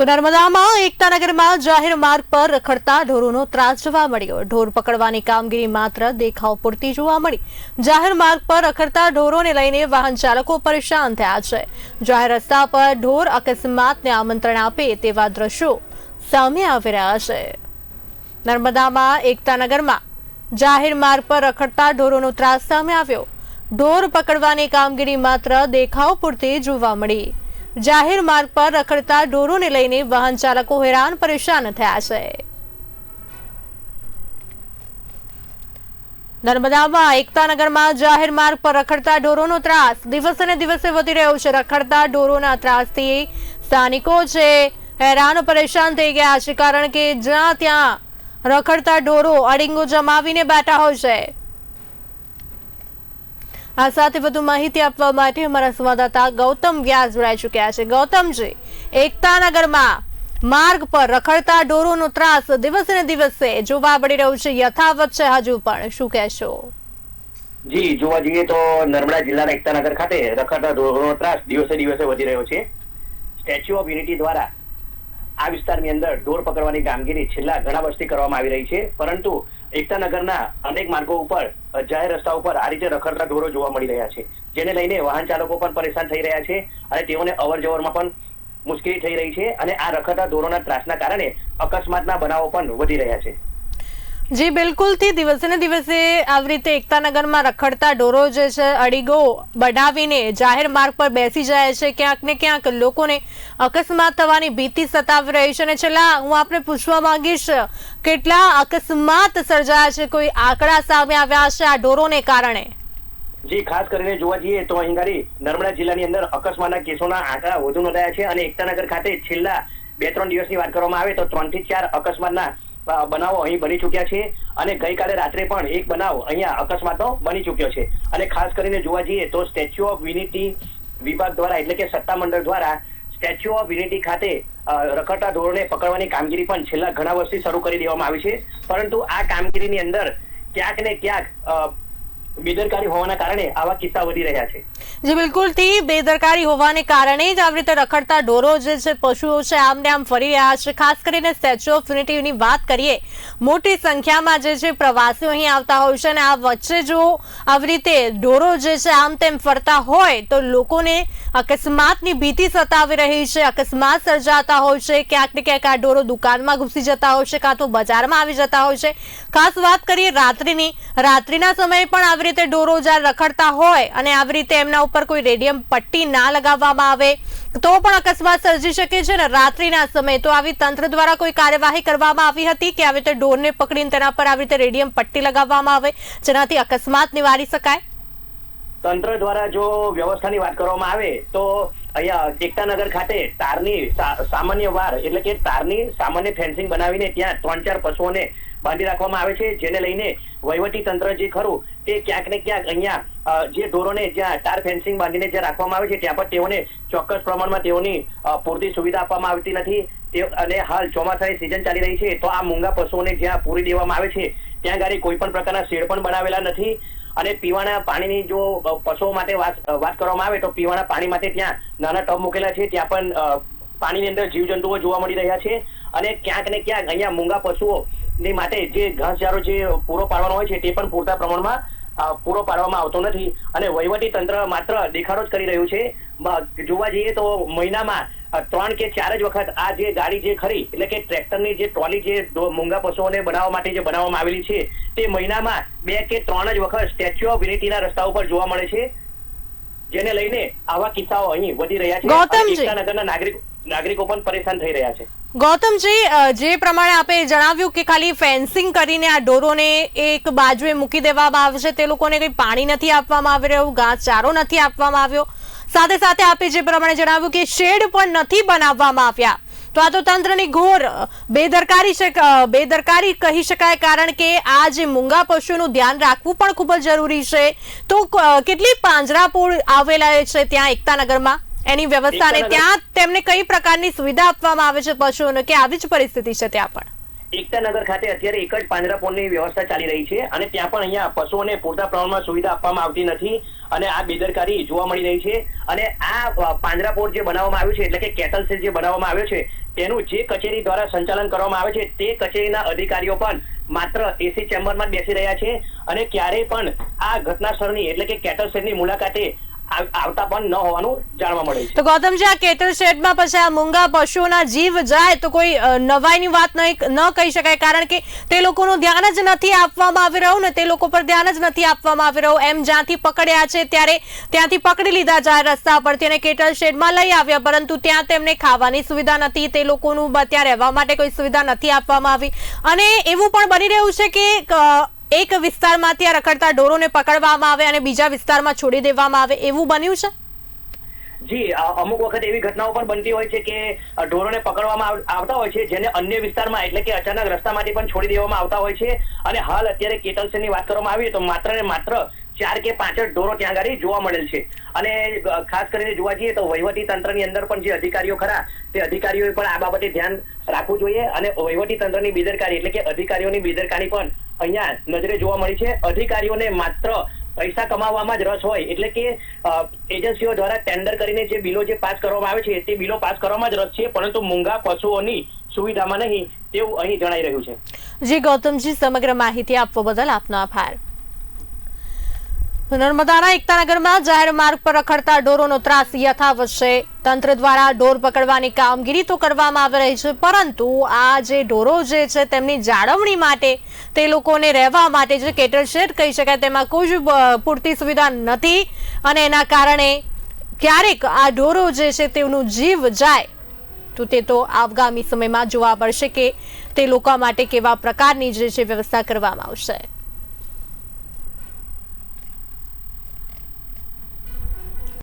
તો નર્મદામાં એકતાનગરમાં જાહેર માર્ગ પર રખડતા ઢોરોનો ત્રાસ જોવા મળ્યો. ઢોર પકડવાની કામગીરી માત્ર દેખાવ પૂરતી જોવા મળી. જાહેર માર્ગ પર રખડતા ઢોરોને લઈને વાહન ચાલકો પરેશાન થયા છે. જાહેર રસ્તા પર ઢોર અકસ્માતને આમંત્રણ આપે તેવા દ્રશ્યો સામે આવી રહ્યા છે. નર્મદામાં એકતાનગરમાં જાહેર માર્ગ પર રખડતા ઢોરોનો ત્રાસ સામે આવ્યો. ઢોર પકડવાની કામગીરી માત્ર દેખાવ પૂરતી જોવા મળી. જાહેર માર્ગ પર રખડતા ઢોરોને લઈને વાહન ચાલકો હેરાન પરેશાન થયા છે. નર્મદામાં એકતાનગરમાં જાહેર માર્ગ પર રખડતા ઢોરોનો ત્રાસ દિવસે દિવસે વધી રહ્યો છે. રખડતા ઢોરોના ત્રાસથી સ્થાનિકો છે હેરાન પરેશાન થઈ ગયા છે કારણ કે જ્યાં ત્યાં રખડતા ઢોરો અડીંગો જમાવીને બેઠા હોય છે. આ સાથે વધુ માહિતી આપવા માટે અમારા સંવાદદાતા ગૌતમ વ્યાસ જોડાઈ ચુક્યા છે. ગૌતમજી, એકતાનગરમાં માર્ગ પર રખડતા ઢોરોનો ત્રાસ દિવસે દિવસે જોવા મળી રહ્યો છે. યથાવત છે હજુ પણ. શું કહેશો? જી, જોવા જઈએ તો નર્મદા જિલ્લાના એકતાનગર ખાતે રખડતા ઢોરોનો ત્રાસ દિવસે દિવસે વધી રહ્યો છે. સ્ટેચ્યુ ઓફ યુનિટી દ્વારા આ વિસ્તારની અંદર ઢોર પકડવાની કામગીરી છેલ્લા ઘણા વર્ષથી કરવામાં આવી રહી છે. પરંતુ એકતાનગરના અનેક માર્ગો ઉપર જાહેર રસ્તા ઉપર આ રીતે રખડતા ઢોરો જોવા મળી રહ્યા છે. જેને લઈને વાહન ચાલકો પણ પરેશાન થઈ રહ્યા છે અને તેઓને અવર જવરમાં પણ મુશ્કેલી થઈ રહી છે અને આ રખડતા ઢોરોના ત્રાસના કારણે અકસ્માતના બનાવો પણ વધી રહ્યા છે. જી, બિલકુલથી દિવસે ને દિવસે આવી રીતે એકતાનગરમાં રખડતા ઢોરો જે છે, અડીગો બઢાવીને જાહેર માર્ગ પર બેસી જાય છે. ક્યાંક ને ક્યાંક લોકોને અકસ્માત થવાની ભીતિ સતાવી રહી છે અને છેલ્લા હું આપને પૂછવા માંગીશ, કેટલા અકસ્માત સર્જાયા છે? કોઈ આંકડા સામે આવ્યા છે આ ઢોરોને કારણે? જી, ખાસ કરીને જોવા જઈએ તો અહીં ગાડી નર્મદા જિલ્લાની અંદર અકસ્માતના કેસોના આંકડા વધુ નોંધાયા છે. અને એકતાનગર ખાતે છેલ્લા બે ત્રણ દિવસની વાત કરવામાં આવે તો ત્રણથી ચાર અકસ્માતના બનાવો, અહીં બની ચુક્યા છે. અને ગઈકાલે રાત્રે પણ એક બનાવ અહીંયા અકસ્માતનો બની ચુક્યો છે. અને ખાસ કરીને જોવા જઈએ તો સ્ટેચ્યુ ઓફ યુનિટી વિભાગ દ્વારા, એટલે કે સત્તામંડળ દ્વારા, સ્ટેચ્યુ ઓફ યુનિટી ખાતે રખડતા ધોરણે પકડવાની કામગીરી પણ છેલ્લા ઘણા વર્ષથી શરૂ કરી દેવામાં આવી છે. પરંતુ આ કામગીરીની અંદર ક્યાંક ને ક્યાંક બેદરકારી હોવાના કારણે આવા કિસ્સા વધી રહ્યા છે. જે, બિલકુલથી બેદરકારી હોવાને કારણે જ આવી રીતે રખડતા ઢોરો જે છે, પશુઓ છે, આમને આમ ફરી રહ્યા છે. ખાસ કરીને સ્ટેચ્યુ ઓફ યુનિટીની વાત કરીએ, મોટી સંખ્યામાં જે છે, પ્રવાસીઓ અહીં આવતા હોય છે અને આ વચ્ચે જો આવી રીતે ઢોરો જે છે, આમ તેમ ફરતા હોય તો લોકોને અકસ્માતની ભીતિ સતાવી રહી છે. અકસ્માત સર્જાતા હોય છે, ક્યાંક ને ક્યાંક આ ઢોરો દુકાનમાં ઘૂસી જતા હોય છે, કાં તો બજારમાં આવી જતા હોય છે. ખાસ વાત કરીએ રાત્રિની, રાત્રિના સમયે પણ આવી રીતે ઢોરો જ્યારે રખડતા હોય અને આવી રીતે એમના ઉપર કોઈ રેડિયમ પટ્ટી ના લગાવવામાં આવે, તો પણ અકસ્માત સર્જી શકે છે ને રાત્રિના સમયે તો આવી તંત્ર દ્વારા કોઈ કાર્યવાહી કરવામાં આવી હતી કે આવી રીતે ઢોરને પકડીને તેના પર આવી રીતે રેડિયમ પટ્ટી લગાવવામાં આવે, જેનાથી અકસ્માત નિવારી શકાય? તંત્ર દ્વારા જો વ્યવસ્થાની વાત કરવામાં આવે, તો અહીંયા એકતાનગર ખાતે તારની સામાન્ય વાર, એટલે કે તારની સામાન્ય ફેન્સિંગ બનાવીને ત્યાં ત્રણ ચાર પશુઓને બાંધી રાખવામાં આવે છે, જેને લઈને વહીવટી તંત્ર જે ખરું, તે ક્યાંક ને ક્યાંક અહીંયા જે ઢોરોને જ્યાં તાર ફેન્સિંગ બાંધીને જ્યાં રાખવામાં આવે છે, ત્યાં પર તેઓને ચોક્કસ પ્રમાણમાં તેઓની પૂરતી સુવિધા આપવામાં આવતી નથી. અને હાલ ચોમાસાની સિઝન ચાલી રહી છે, તો આ મૂંગા પશુઓને જ્યાં પૂરી દેવામાં આવે છે, ત્યાં ગાડી કોઈ પણ પ્રકારના શેડ પણ બનાવેલા નથી. અને પીવાના પાણીની જો પશુઓ માટે વાત વાત કરવામાં આવે તો પીવાના પાણી માટે ત્યાં નાના ટબ મૂકેલા છે, ત્યાં પણ પાણીની અંદર જીવજંતુઓ જોવા મળી રહ્યા છે અને ક્યાંક ને ક્યાંક અહીંયા મૂંગા પશુઓ ની માટે જે ઘાસચારો જે પૂરો પાડવાનો હોય છે, તે પણ પૂરતા પ્રમાણમાં પૂરો પાડવામાં આવતો નથી અને વહીવટી તંત્ર માત્ર દેખાડો જ કરી રહ્યું છે. જોવા જઈએ તો મહિનામાં ત્રણ કે ચાર જ વખત આ જે ગાડી જે ખરી, એટલે કે ટ્રેક્ટરની જે ટ્રોલી જે મૂંગા પશુઓને બનાવવા માટે જે બનાવવામાં આવેલી છે, તે મહિનામાં બે કે ત્રણ જ વખત સ્ટેચ્યુ ઓફ યુનિટીના રસ્તા ઉપર જોવા મળે છે. જેને લઈને આવા કિસ્સાઓ અહીં વધી રહ્યા છે. ગૌતમજી. એકતાનગરના નાગરિકો પણ પરેશાન થઈ રહ્યા છે. ગૌતમજી જે પ્રમાણે આપે જણાવ્યું કે ખાલી ફેન્સિંગ કરીને આ ઢોરોને એક બાજુએ મૂકી દેવામાં આવશે તે લોકોને કંઈ પાણી નથી આપવામાં આવી રહ્યું ઘાસચારો નથી આપવામાં આવ્યો. સાથે સાથે આપે જે પ્રમાણે જણાવ્યું કે શેડ પણ નથી બનાવવામાં આવ્યા. તો આ તો તંત્રની ઘોર બેદરકારી છે બેદરકારી કહી શકાય કારણ કે આ જે મૂંગા પશુનું ધ્યાન રાખવું પણ ખૂબ જ જરૂરી છે. તો કેટલી પાંજરાપોળ આવેલા છે ત્યાં એકતાનગરમાં એની વ્યવસ્થા અને ત્યાં તેમને કઈ પ્રકારની સુવિધા આપવામાં આવે છે પશુઓને? કે આવી જ પરિસ્થિતિ છે ત્યાં પણ? એકતા નગર ખાતે અત્યારે એક જ પાંજરાપોળની વ્યવસ્થા ચાલી રહી છે અને ત્યાં પણ અહીંયા પશુઓને પૂરતા પ્રમાણમાં સુવિધા આપવામાં આવતી નથી અને આ બેદરકારી જોવા મળી રહી છે અને આ પાંજરા પાંજરાપોળ જે બનાવવામાં આવ્યું છે, એટલે કે કેટલ સેલ જે બનાવવામાં આવ્યો છે, તેનું જે કચેરી દ્વારા સંચાલન કરવામાં આવે છે, તે કચેરીના અધિકારીઓ પણ માત્ર એસી ચેમ્બરમાં જ બેસી રહ્યા છે અને ક્યારેય પણ આ ઘટના સ્થળની એટલે કે કેટલ સેલની મુલાકાતે આવતા પણ ન હોવાનું જાણવા મળે છે. તો ગૌતમજી, આ કેટલ શેડમાં પછી આ મૂંગા પશુઓના જીવ જાય તો કોઈ નવાઈની વાત ન કહી શકાય કારણ કે તે લોકોનું ધ્યાન જ નથી આપવામાં આવી રહ્યું ને તે લોકો પર ધ્યાન જ નથી આપવામાં આવી રહ્યું. એમ જ્યાંથી પકડ્યા છે ત્યારે ત્યાંથી પકડી લીધા જાય રસ્તા પરથી અને કેટલ શેડમાં લઈ આવ્યા, પરંતુ ત્યાં તેમને ખાવાની સુવિધા નથી. તે લોકોનું ત્યાં રહેવા માટે કોઈ સુવિધા નથી આપવામાં આવી. અને એવું પણ બની રહ્યું છે કે એક વિસ્તારમાંથી આ રખડતા ઢોરોને પકડવામાં આવે અને બીજા વિસ્તારમાં છોડી દેવામાં આવે, એવું બન્યું છે? જી અમુક વખત એવી ઘટનાઓ પણ બનતી હોય છે કે ઢોરોને પકડવામાં આવ- આવતા હોય છે, જેને અન્ય વિસ્તારમાં, એટલે કે અચાનક રસ્તામાંથી પણ છોડી દેવામાં આવતા હોય છે. અને હાલ અત્યારે કેટલસેની વાત કરવામાં આવી તો માત્ર ને માત્ર ચાર કે પાંચ જ ઢોરો ત્યાં આગળ જોવા મળેલ છે. અને ખાસ કરીને જોવા જઈએ તો વહીવટી તંત્રની અંદર પણ જે અધિકારીઓ ખરા, તે અધિકારીઓએ પણ આ બાબતે ધ્યાન રાખવું જોઈએ. અને વહીવટી તંત્રની બેદરકારી, એટલે કે અધિકારીઓની બેદરકારી પણ અહીંયા નજરે જોવા મળી છે. અધિકારીઓને માત્ર પૈસા કમાવામાં જ રસ હોય. એટલે કે એજન્સીઓ દ્વારા ટેન્ડર કરીને જે બિલો જે પાસ કરવામાં આવે છે, તે બિલો પાસ કરવામાં જ રસ છે, પરંતુ મૂંગા પશુઓની સુવિધામાં નહીં તેવું અહીં જણાઈ રહ્યું છે. જી, ગૌતમજી, સમગ્ર માહિતી આપવા બદલ આપનો આભાર. નર્મદાના એકતાનગરમાં જાહેર માર્ગ પર રખડતા ઢોરોનો ત્રાસ યથાવત છે. તંત્ર દ્વારા ઢોર પકડવાની કામગીરી તો કરવામાં આવી રહી છે, પરંતુ આ જે ઢોરો જે છે તેમની જાળવણી માટે તે લોકોને રહેવા માટે જે કેટલ શેડ કહી શકાય તેમાં કોઈ પૂરતી સુવિધા નથી અને એના કારણે ક્યારેક આ ઢોરો જે છે તેનું જીવ જાય. તો તે તો આગામી સમયમાં જોવા મળશે કે તે લોકો માટે કેવા પ્રકારની જે છે વ્યવસ્થા કરવામાં આવશે.